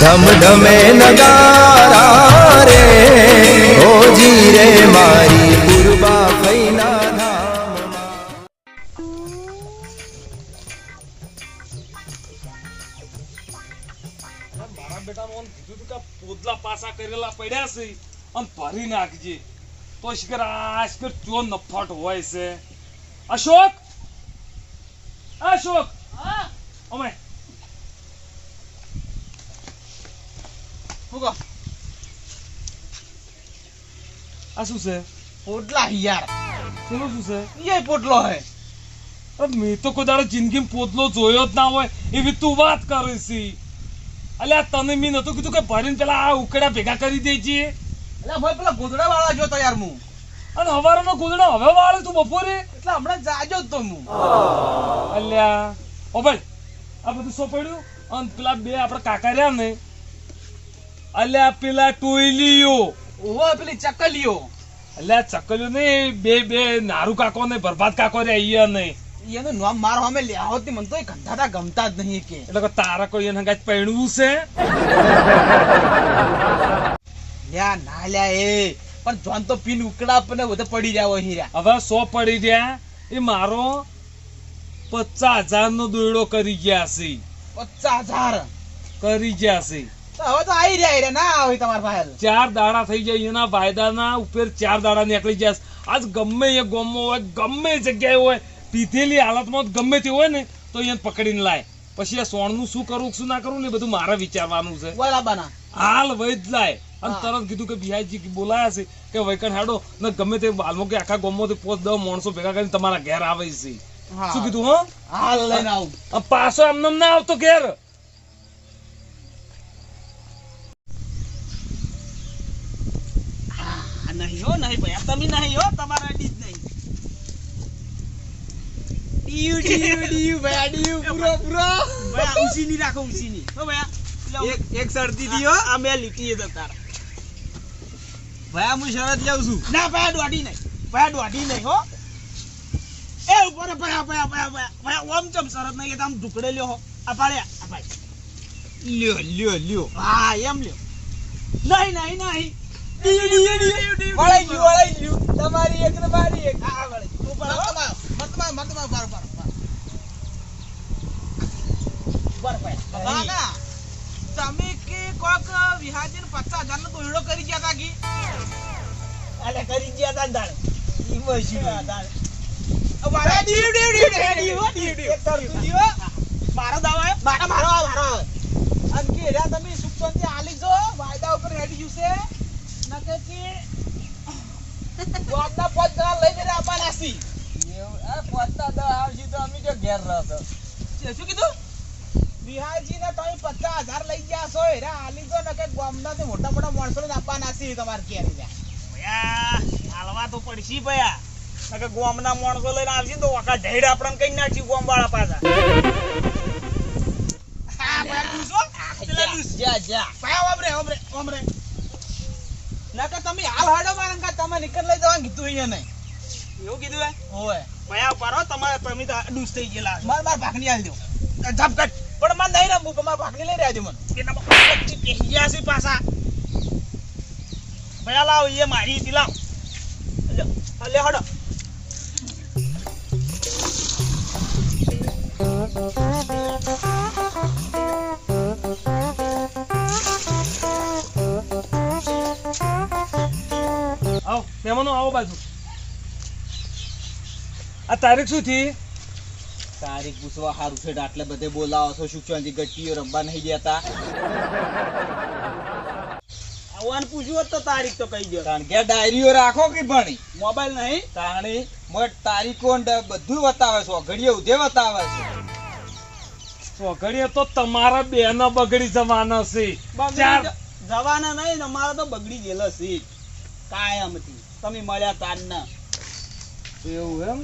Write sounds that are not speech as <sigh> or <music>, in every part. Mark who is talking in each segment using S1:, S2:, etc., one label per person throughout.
S1: ધમ ધમે નગારા રે હોજી રે મારી પૂર્વા ફૈના
S2: મારા બેટાનું આમ કીધું તું કે પોદલા પાસા કરેલા પડ્યા છે અને ભરી નાખજે. તો શિખર આ શિખર ચો નફાટ હોય છે. અશોક? અશોક? અમે
S3: કહો?
S2: આ શું છે
S3: પોટલા યાર
S2: પેલું શું છે
S3: એ પોટલો હે
S2: મેં તો કોઈ દાડો જિંદગીમાં પોતલો જોયો જ ના હોય એવી તું વાત કરે છે અલ્યા તને મેં નતું કીધું કે ભરીને પેલા આ ઉકડા ભેગા કરી દે છે
S3: એટલે ભાઈ પેલા ગોદડા વાળા જો તો યાર હું
S2: અને હવારનો ગોદડો હવે વાળો તું બપોરે
S3: એટલે હમણાં જાજો જ તો હું
S2: અલ્યા ઓ ભાઈ આ બધું શું અને પેલા બે આપણા કાકા રહ્યા ને અલ્યા પેલા ટોયલીઓ.
S3: ઓહો પેલી ચકલીઓ.
S2: અલ્યા ચકલીઓ ને બે બે નારુ કાકો ને બરબાદ કાકો રે અહીંયા ને.
S3: એનું નામ મારો અમે લ્યાવો તે મને તો એ ગંધાતા ગમતા જ નહીં કે.
S2: એટલે તારા કોઈ એને કાંઈ પૈણવું છે?
S3: લ્યા ના લ્યા એ પણ જોન તો પીન ઉકળા ને બધે પડી જાવ હીરા.
S2: હવે સો પડી રહ્યા? એ મારો પચાસ હજાર નો દોયડો કરી ગયા છે.
S3: પચાસ હજાર?
S2: કરી ગયા છે.
S3: હવે તો આવી રહ્યા હીરા ના આવે તમારા પાસે
S2: ચાર દાડા થઈ જાય એના વાયદાના ઉપર ચાર દાડા નીકળી જાય. આજ ગમે એ ગોમો હોય ગમે જગ્યાએ હોય પીધેલી હાલતમાં ગમે તે હોય ને તો એને પકડીને લાય. પછી આ સોણનું શું કરવું શું ના કરવું ને બધું મારે વિચારવાનું છે.
S3: બરાબર
S2: હાલ વૈદ લાય. અને તરત કીધું કે બિહાજી બોલાયા છે કે વૈકણ હાડો ને ગમે તે હાલમાં કે આખા ગામમાંથી પોત દો માણસો ભેગા કરીને તમારા ઘેર આવે છે. શું કીધું હો?
S3: હાલ લઈને આવું.
S2: પાછો એમને ના આવતો ઘેર.
S3: નહીં હો નહીં ભાઈ આ તમે નહીં હો તમારા અડી જ નહીં ડીયુ ડીયુ ડીયુ ભાઈ ડીયુ પૂરો પૂરો ભાઈ ઉસી ની રાખો ઉસી ની હો ભાઈ એક એક શરતી દીયો આ મે લીટી એ તાર ભાઈ હું શરત લેવું છું ના ભાઈ દોડી નહીં ભાઈ દોડી નહીં હો એ ઉપર ભાઈ ભાઈ ભાઈ ભાઈ ઓમ ચમ શરત નહીં કે તમે ઢુકડે લ્યો હો આ પાડ્યા આ ભાઈ લ્યો લ્યો લ્યો હા એમ લ્યો નહીં નહીં નહીં ડીયુ ડીયુ ડીયુ વળાઈ ગયું વળાઈ ગયું તમારી એક ને મારી એક હા વળાઈ ગયું. ઉપર હો. બર ભાઈ. કાકા, તમે કે કોક વિહાજીને પચાસ હજારનો દોયડો કરી ગયા તા કી? અલે કરી ગયા તા ને દાડે. અ મારા ડીવ, ડીવ, ડીવ, ડીવ, ડીવ, ડીવ, ડીવ. એક તરતું ડીવ, મારો દાવો? મારો, મારો આવે, મારો અને કે તમે સુખ શાંતિ આલી જો વાયદા ઉપર હેડી ગયું છે. નકે કે ગોમના પાંચ જણા લઈને રે આવવાના છી. છે, શું કીધું? બિહારજીને તમે પચાસ હજાર લઈ ગયા છો. હેરા આલી જો નકે ગોમના તે મોટા મોટા માણસો ને આપવાના છે તમારે ઘેર ભયા હાલવા તો પડશે ભયા. નકે ગોમના માણસો લઈને આવશે તો વાકા ઢેડ આપણને કઈ નાખી ગોમ વાળા પાછા. હા પેલા ડૂસ ભયા ઓમરે ઓમરે ઓમરે. નકે તમે હાલ હાડો મારે કા તમે નીકળ લઈ જવાનું કીધું અહીંયા નહીં. એવું કીધું હે? ઓય ભયા પરો તમારે તમે તો ડૂસ થઈ ગયેલા માર માર ભાગની આલ દો. ઝપકટ પણ મને નહીં રમવું કે માર ભાગની લઈ રહ્યા દે મને. કે ના પચ્ચી પેહિયા છે પાછા? ભયા લાવ એ મારી હતી લાવ. લે Thank હડો.
S2: આવો મહેમાનો આવો બાજુ. આ તારીખ શું થી?
S3: તારીખ પૂછવા સારું છે આટલે બધે બોલાવો છો સુખચાંદી ગટ્ટીઓ રમવા નહીં જતા આવવાનું પૂછ્યું તો તારીખ તો કહી દો.
S4: કારણ કે ડાયરીઓ રાખો કે ભણી?
S3: મોબાઈલ નહીં?
S4: તાણી મત તારીખો બધું બતાવે છે ઘડીએ ઉધે બતાવે છે.
S2: ઘડીએ તો તમારા બેનો બગડી જવાના છે.
S3: જવાના નહીં તમારા તો બગડી ગયેલો છે. કાયમથી તમે મળ્યા તારના
S2: એવું એમ?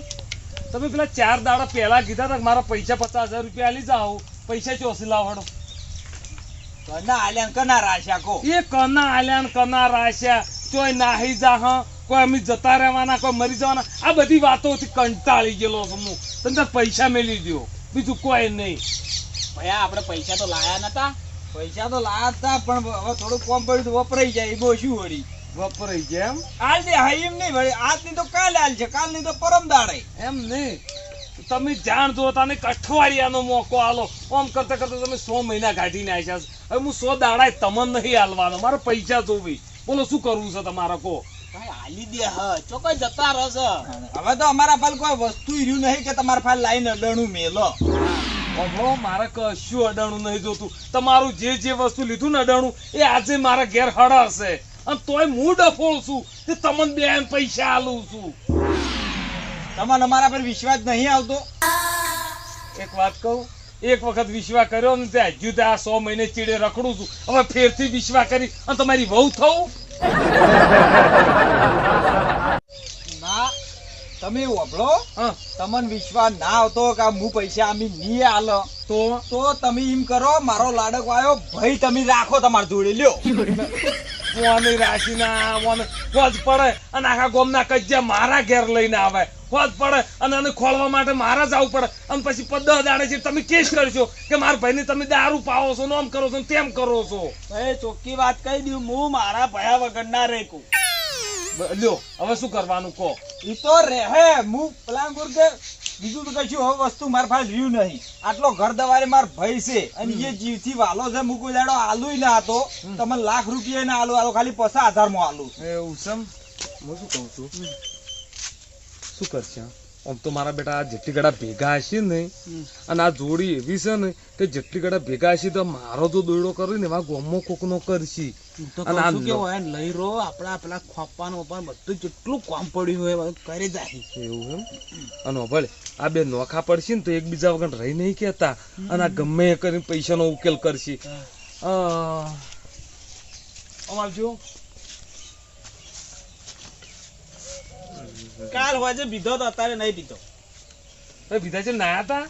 S2: તમે પેલા ચાર દાડા પહેલા કીધા હતા મારા પૈસા પચાસ હજાર રૂપિયા આલી જાઓ. પૈસા ચોસી લાવડો
S4: કના આલ્યા કના રાશ્યા કો
S2: એ કના આલ્યા કના રાશ્યા ચોય નાહી જા કોઈ અમે જતા રહેવાના કોઈ મરી જવાના. આ બધી વાતોથી કંટાળી ગયેલો હું. તમે તાર પૈસા મેલી દ્યો. બીજું કોઈ નહીં.
S3: ભયા આપણે પૈસા તો લાયા નતા?
S4: પૈસા તો લાયા હતા પણ હવે થોડું કોમ પડ્યું વપરાઈ જાય. એમાં શું વળી.
S2: વપરાઈ ગયા એમ?
S4: આજ દે હા એમ નહીં વળી આજની તો કાલ આલ છે કાલની તો પરમ દાડે.
S2: એમ નહીં. તમે જાણજો તને અઠવાડિયાનો મોકો આલો. આમ કરતા કરતા તમે સો મહિના કાઢીને આવ્યા હવે હું સો દાડા તમને નહીં હાલવાનો મારે પૈસા જોવી. બોલો શું કરવું છે તમારે કો
S3: હાલી દે હ. ચોક્કસ જતા રહેશે
S4: હવે તો અમારા પાલ કોઈ વસ્તુ રહ્યું નહીં કે તમારા પાલ લાઈને અડણું મેલો.
S2: ઓહો મારે કશું અડાણું નહીં જોતું. તમારું જે જે વસ્તુ લીધું ને અડાણું એ આજે મારા ઘેર હડાશે. અને તોય હું ડફોળ છું તે તમને બે પૈસા આલું છું.
S4: તમારે અમારા પર વિશ્વાસ નહીં આવતો?
S2: એક વાત કહું એક વખત વિશ્વા કર્યો ને ત્યાં હજુ તે આ સો મહિને ચીડે રખડું છું. હવે ફેરથી વિશ્વા કરી અને તમારી વહુ થવું?
S4: ના તમે
S2: ઓભળો.
S4: તમને વિશ્વાસ ના આવતો કે આ હું પૈસા આમી નહીં આલો.
S2: તો?
S4: તો તમે એમ કરો મારો લાડક આવ્યો ભાઈ તમે રાખો તમારે જોડે લ્યો.
S2: કોની રાશિના વન હોજ પડે અને આખા ગોમના કજ્જા મારા ઘેર લઈને આવે. હોજ પડે અને એને ખોલવા માટે મારા જ આવવું પડે. અને પછી પદ્ધ દાડે છે તમે કેસ કરશો કે મારા ભાઈને તમે દારૂ પાવો છો ને આમ કરો છો ને તેમ કરો છો?
S3: એ ચોખ્ખી વાત કહી દઉં હું મારા ભયા વગર ના રેકું.
S2: લ્યો હવે શું કરવાનું કહો?
S4: એ તો રહે હું પ્લાન ગુરગે કે બીજું તો કશું હવે વસ્તુ મારા પાસે રહ્યું નહીં. આટલો ઘર દવારે માર ભય છે. અને એ જીવથી વાલો છે હું જાડો દાડો આલુય ના હતો. તમે લાખ રૂપિયા ના આલુ આલો ખાલી પચાસ આધારમાં માં આલુ
S2: છે એમ? હું શું કહું છું? શું કરશે આમ તો મારા બેટા જેટલી ગળા ભેગા હશે ને અને આ જોડી એવી છે ને કે જેટલી ગળા ભેગા હશે તો મારો જો દોયડો કરીને એવા ગોમો કોકનો કરશી.
S3: તો
S2: અને આ
S3: કહું છું કે
S2: લો-
S3: હોય લઈ રહો આપણા પેલા ખોપાનો પણ બધું જેટલું કામ પડ્યું હોય બધું કરી જાય.
S2: એવું એમ? અને ભલે આ બે નોખા પડશે ને તો એકબીજા વગર રહી નહીં કેતા અને આ ગમે એ કરીને પૈસાનો ઉકેલ કરશે. અમાર જો
S3: કાલ હોય પીધો તો અત્યારે નહીં પીધો.
S2: એ છે ના હતા?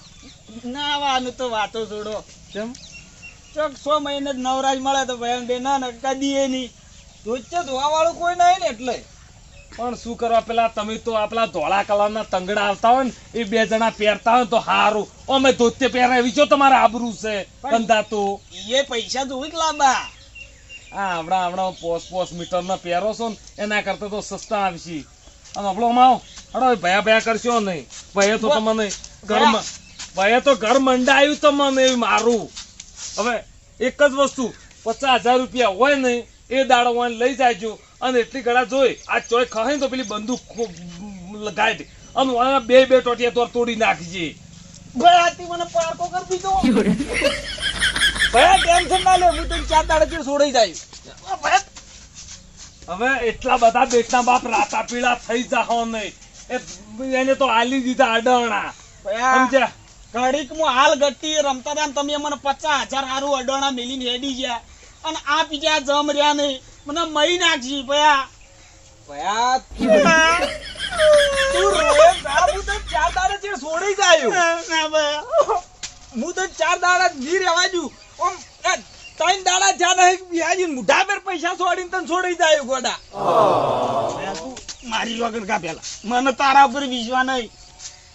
S3: ના વાનું તો વાતો છોડો.
S2: કેમ?
S3: ચોક સો મહિને નવરાજ મળે તો ભાઈ બે ના કદી એ નહીં.
S4: વચ્ચે ધોવા વાળું કોઈ નહીં ને એટલે.
S2: પણ શું કરવા પેલા તમે તો આપલા ધોળા કલરના તંગડા આવતા હોય ને એ બે જણા પહેરતા હોય તો હારું. અમે ધોતે પહેરાવી છો તમારે આબરૂ છે ધંધા તો.
S3: એ પૈસા જોઈ લાંબા.
S2: આ હમણાં હમણાં પોસ પોસ મીટર ના પહેરો છો ને એના કરતા તો સસ્તા આવશે. આપણો આવો. હડો ભયા ભયા કરશો નહીં. ભયે તો તમને ઘર ભયે. તો ઘર મંડાયું તમને મારું. હવે એક જ વસ્તુ પચાસ હજાર રૂપિયા હોય નહીં એ દાડો હોય લઈ જાયજો અને એટલી ગળા જોઈ. આ ચોય ખાય તો પેલી બંદૂક લગાડી અને બે બે ટોટિયા તો તોડી નાખજે.
S3: ભાઈ આથી મને પારકો કરી દીધો. <laughs> ભાઈ ટેન્શન ના લે હું તો ચાર દાડે છોડાઈ જાય. ભાઈ
S2: હવે એટલા બધા બેટના બાપ રાતા પીળા થઈ જાહો નહીં. એને તો આલી દીધા અડણા. સમજ્યા?
S3: ઘડીક હું હાલ ગટ્ટી રમતા હતા તમે મને પચાસ હજાર હારું અડોણા મેલીને હેડી ગયા. અને આ બીજા જમ રહ્યા નહીં. મને મહી નાખજી ભયા.
S4: ભયા
S3: તું રોય ના, હું તો ચાર દાડે ચીડ છોડી જાય ના ભયા. હું તો ચાર દાડા જી રહેવા દઉં. ઓમ એ ત્રણ દાડા જ્યાં નહીં વ્યાજી મુઢા પર પૈસા છોડીને તને છોડી જાય ગોડા. મારી વગર કા પેલા? મને તારા ઉપર વિશ્વા નહીં.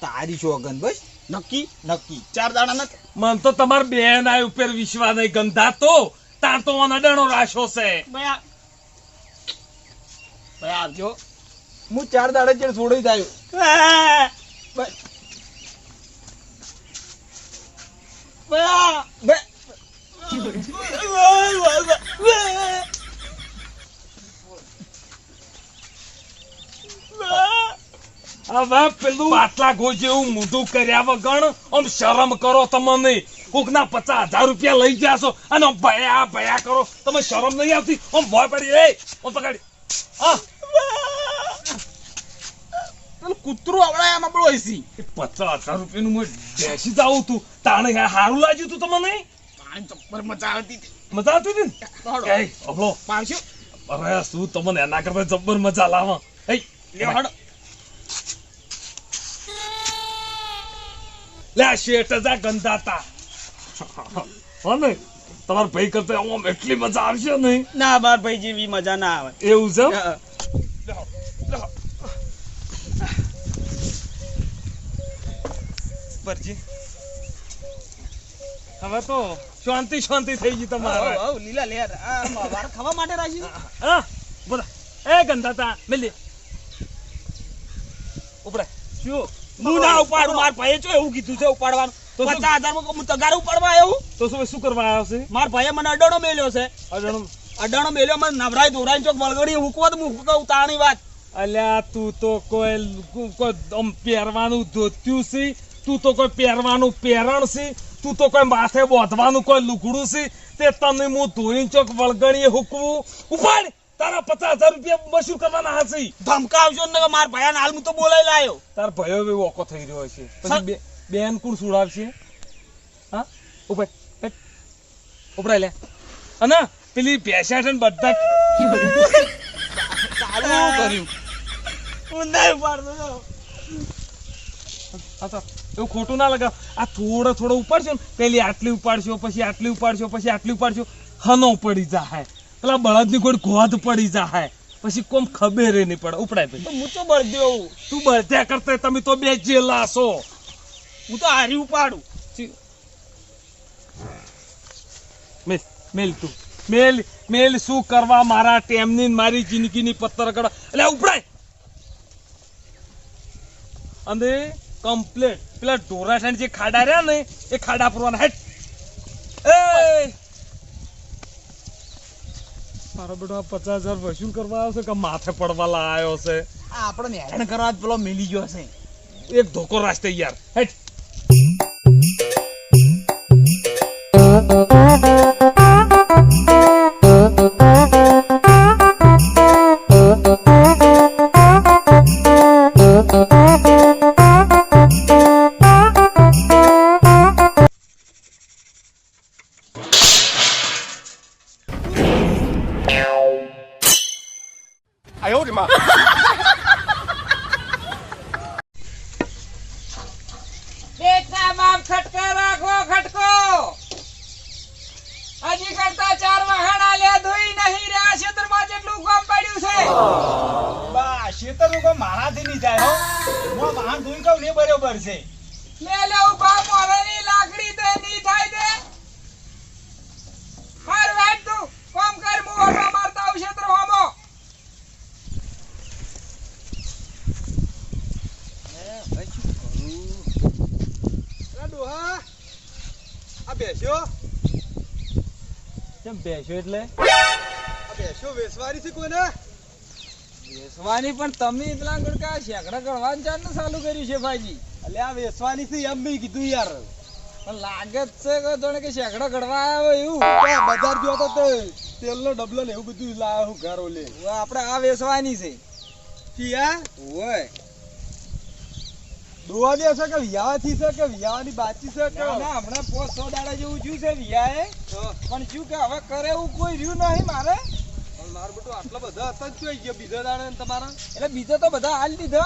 S4: તારી શોગન બસ.
S3: નક્કી?
S4: નક્કી.
S3: ચાર દાડા નથી
S2: મન તો તમાર બેન આ ઉપર વિશ્વાસ નહીં ગંધા તો. તાર તો મને ડણો રાશો છે.
S3: ભયા ભયા આવજો
S4: હું ચાર દાડા ચેડ છોડી જાય.
S3: ભયા
S4: બે
S2: હવે પેલું પાટલા ગો જેવું મોઢું કર્યા વગર આમ શરમ કરો તમને. કોકના પચાસ હજાર રૂપિયા લઈ જાશો અને ભયા ભયા કરો. તમે શરમ નહીં આવતી? આમ ભય પડી. એ, આમ પકડી. હા.
S3: કૂતરું આવડે એમાં બળો
S2: પચાસ હજાર રૂપિયાનું મેં બેસી જાઉં તું. તાણે હારું લાગ્યું તું તમને?
S3: ચપ્પર મજા આવતી
S2: મજા આવતી હતી અરે શું તમને એના કરતા જબ્બર મજા લાવા એ
S3: લ્યો હડો.
S2: લે શેઠ જા ગંધાતા. હા ને તમારા ભાઈ કરતા આમ એટલી મજા આવશે નહીં
S3: ના બાર ભાઈ જેવી મજા ના આવે.
S2: એવું છે? પરજી હવે તો શાંતિ શાંતિ થઈ ગઈ તમારે.
S4: હઉ, લીલા લેર. આ વાર ખાવા માટે રાજી
S2: હા બોલા. એ ગંધાતા મિલી. ઉપડે.
S4: શું? હું ના ઉપાડું માર ભાઈએ જો એવું કીધું છે ઉપાડવાનું?
S2: તો?
S4: પચાસ હજારમાં હું તગાર ઉપાડવા આવ્યો
S2: તો શું શું કરવા આવ્યો છે?
S4: માર ભાઈએ મને અડાણો મેલ્યો છે.
S2: અડાણો?
S4: અડાણો મેલ્યો મને નવરાય ધોરાય ચોક વળગડી મૂકવા તો મૂક કહું તાણી વાત.
S2: અલ્યા તું તો કોઈ કોઈ આમ પહેરવાનું ધોત્યું છે તું તો કોઈ પહેરવાનું પહેરણ છે. તું તો કોઈ માથે બોધવાનું કોઈ લુકડું છે? તે તને હું ધોઈને ચોક વળગણીએ હુકવું. ઉપાડ! તારા પચાસ હજાર રૂપિયા વસૂલ કરવાના હશે.
S4: ધમકાવજો ને મારા ભયા હાલ હું તો બોલાઈ લાયો.
S2: તાર ભયો બી ઓકો થઈ રહ્યો છે પછી બેન કુળ સુડાવશે? હા? ઉપર હેટ. ઉપડાય લે. અને પેલી ભેંસા છે ને બધા
S4: કર્યું. હું પાડતો
S2: આ તો એવું ખોટું ના લગાવ. આ થોડો થોડો ઉપાડશો ને પેલી આટલી ઉપાડશો પછી આટલી ઉપાડશો પછી આટલી ઉપાડશો હનો પડી જાય પેલા બળદની કોઈ ગોધ પડી જાય પછી કોમ ખબેરે નહીં પડે. ઉપડાય પછી.
S4: હું તો બળદ્યો
S2: તું બળદ્યા કરતા તમે તો બે જેલા છો.
S4: હું તો હારી ઉપાડું.
S2: મેલ મેલ તું. મેલ મેલ શું કરવા મારા ટેમની મારી જિંદગીની પત્તર કડા એટલે ઉપડાય. અને કમ્પ્લેટ. પેલા ઢોરાસાની જે ખાડા રહ્યા ને એ ખાડા પૂરવાના. હેટ એ મારો બેટો પચાસ હજાર વસૂલ કરવા આવ્યો છે કે માથે પડવા લાયો છે?
S4: આપણે હેરાન કરવા જ પેલો મિલી ગયો છે.
S2: એક ધોકો રાસ્તે યાર હેટ
S5: વાહન ધોઈ કહું ને બરોબર છે.
S4: લે લે ઊભા મોરની લાકડી તે ની થાય દે હાર વાટ તું કામ કર મુ ઓટો મારતા આવું ક્ષેત્ર હોમો.
S5: આ બેસ્યો
S2: કેમ બેસ્યો એટલે?
S5: આ બેસ્યો વેસવારી છે કોને
S4: બેસવાની પણ તમે એટલા ગણકા શેકડા ગણવાનું ચાલુ ચાલુ કર્યું છે ભાઈજી.
S5: એટલે આ વેસવાની થી એમ બી કીધું યાર.
S4: પણ લાગે જ છે કે જોણે કે શેકડા ગણવા આવ્યો એવું?
S5: બજાર ગયો તો તેલનો ડબલો ને એવું બધું લાવ્યો હું ઘર ઓલે.
S4: હવે આપણે આ વેસવાની છે.
S5: કિયા
S4: ઓય.
S5: દોવા દે છે કે વિયાવાથી છે કે વિયાવાની બાચી છે કે?
S4: ના હમણાં પોસ સો દાડા જેવું થયું છે વિયાએ. પણ શું કે હવે કરે એવું કોઈ રહ્યું નહીં મારે?
S5: મારું બેટું આટલા બધા હતા જ જોઈ ગયા બીજા દાડે તમારા?
S4: એટલે બીજો તો બધા હાલ દીધો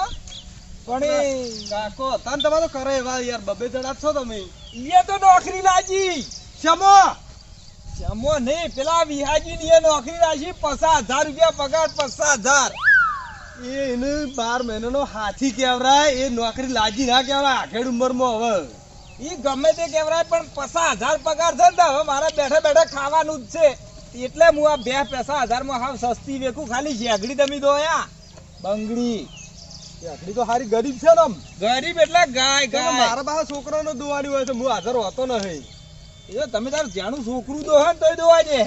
S4: પણ
S5: કાકો હતા ને તમારો કરે એવા યાર બબે જણા છો તમે.
S4: ઈએ તો નોકરી લાજી
S5: શમો?
S4: જમો નહીં પેલા વિહાજી ની નોકરી લાજી પચાસ હજાર રૂપિયા પગાર પચાસ હજાર.
S5: એ એને બાર મહિનાનો હાથી કહેવરાય એ નોકરી લાજી ના કહેવાય આખેડ ઉંમરમાં હવે.
S4: ઈ ગમે તે કેવરાય પણ પચાસ હજાર પગાર છે ને હવે મારે બેઠા બેઠા ખાવાનું જ છે. એટલે હું આ બે પૈસા હજારમાં હાવ સસ્તી વેકું ખાલી શેગડી તમે દોયા બંગડી.
S5: એ તો હારી ગરીબ છે ને
S4: ગરીબ એટલે ગાય ગાય.
S5: મારા પાસે છોકરાનો દોવાની હોય તો હું હાજર હોતો નહીં.
S4: એ તમે તાર જાણું છોકરું દો હે ને તોય દોવા દે.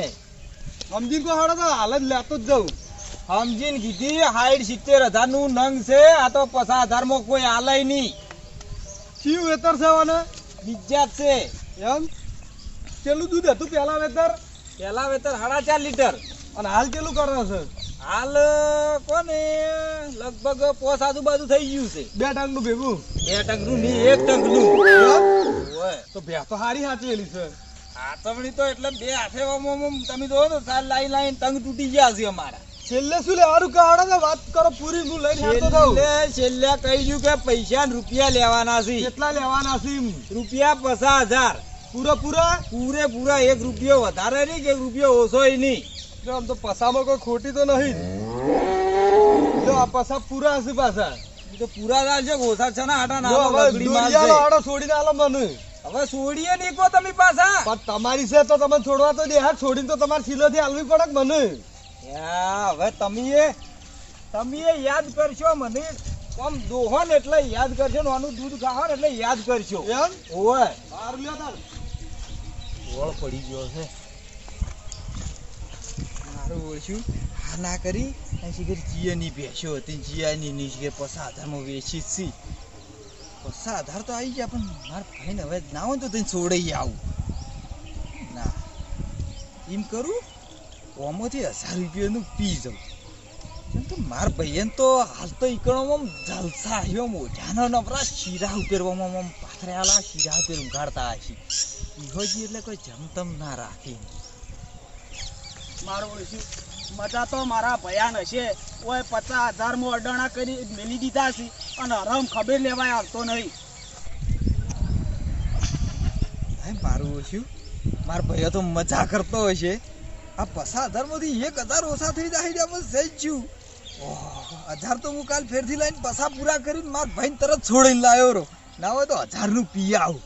S5: સમજી કો હાડો તો હાલ જ લેતો જ જાઉં.
S4: સમજીને કીધી હાઈડ સિત્તેર હજારનું નંગ છે આ તો પચાસ હજારમાં કોઈ આલય નહીં.
S5: શું વેતર છે
S4: બીજા છે.
S5: એમ? કેટલું દૂધ હતું પેલા વેતર?
S4: પેલા વેતર સાડા ચાર લીટર.
S5: અને હાલ કેટલું કરો છે?
S4: હાલ કોને? લગભગ પોસ આજુબાજુ થઈ ગયું છે.
S5: બે ટંગનું ભેગું?
S4: બે ટંકનું નહીં એક ટંકનું
S5: તો ભે તો હારી સાચવેલી છે.
S4: હાથવણી તો એટલે બે હાથે તમે જોવો તો સાર લાઈન લાઈન ટંગ તૂટી ગયા છે અમારા.
S5: છેલ્લે શું લેવાનું કે હાડો ને વાત કરો પૂરી હું લઈને આવતો થાઉં.
S4: એટલે છેલ્લે કહી કે પૈસા ને રૂપિયા લેવાના છે.
S5: કેટલા લેવાના છે
S4: રૂપિયા પચાસ હજાર.
S5: પૂરા પૂરા
S4: પૂરેપૂરા એક રૂપિયો વધારે નહીં કે એક રૂપિયો ઓછો નહીં.
S5: જો આમ તો પસામાં કોઈ ખોટી તો નહીં જો. આ પસા પૂરા હશે પાછા
S4: તો પૂરા દાલ છે ઓછા છે ને આટા ના
S5: હાડો છોડીને આલો મને.
S4: હવે છોડીએ નહીં કો તમે પાછા
S5: પણ તમારી છે તો તમે છોડવા તો દે. હા છોડીને તો તમારે થી હાલવી પડે મને?
S4: હવે તમે એ તમે યાદ કરશો મને. આમ દોહન એટલે યાદ કરશો ને આનું દૂધ ખાવા એટલે યાદ કરશો.
S5: એમ?
S4: ઓય. ઓળ પડી ગયો છે. મારું ઓળશું હા ના કરી કરી જીયાની ભેંસો હતી, જીયાની ની છે પસા આધારમાં વેચી છી. પસા આધાર તો આવી ગયા, પણ મારા ભાઈને હવે ના હોય તો તને છોડાઈ આવું. ના. એમ કરું, ઓમાંથી હજાર રૂપિયાનું પી જાઉં. કેમ કે માર ભાઈને તો હાલ તો ઈકણોમાં જલસા આવ્યો મોઢાનો નવરા શીરા ઉપેરવામાં પાથરે આલા શીરા ઉપેર ઉઘાડતા હશે ઈહોજી એટલે કોઈ જમતમ ના રાખી.
S3: મારું ઓળખ્યું મજા તો મારા ભયાન હશે. ઓય પચાસ હજારમાં અડાણા કરી મેલી દીધા છે અને હરમ ખબર લેવાય આવતો નહીં.
S4: હે મારું ઓછું? માર ભાઈઓ તો મજા કરતો હશે. આ પસા હજારમાંથી એક હજાર ઓછા થઈ જાય એટલે આપણે છું. હજાર તો હું કાલ ફેરથી લઈને પસા પૂરા કરીને માર ભાઈને તરત છોડીને લાવ્યો રો ના હોય તો હજારનું પી આવું.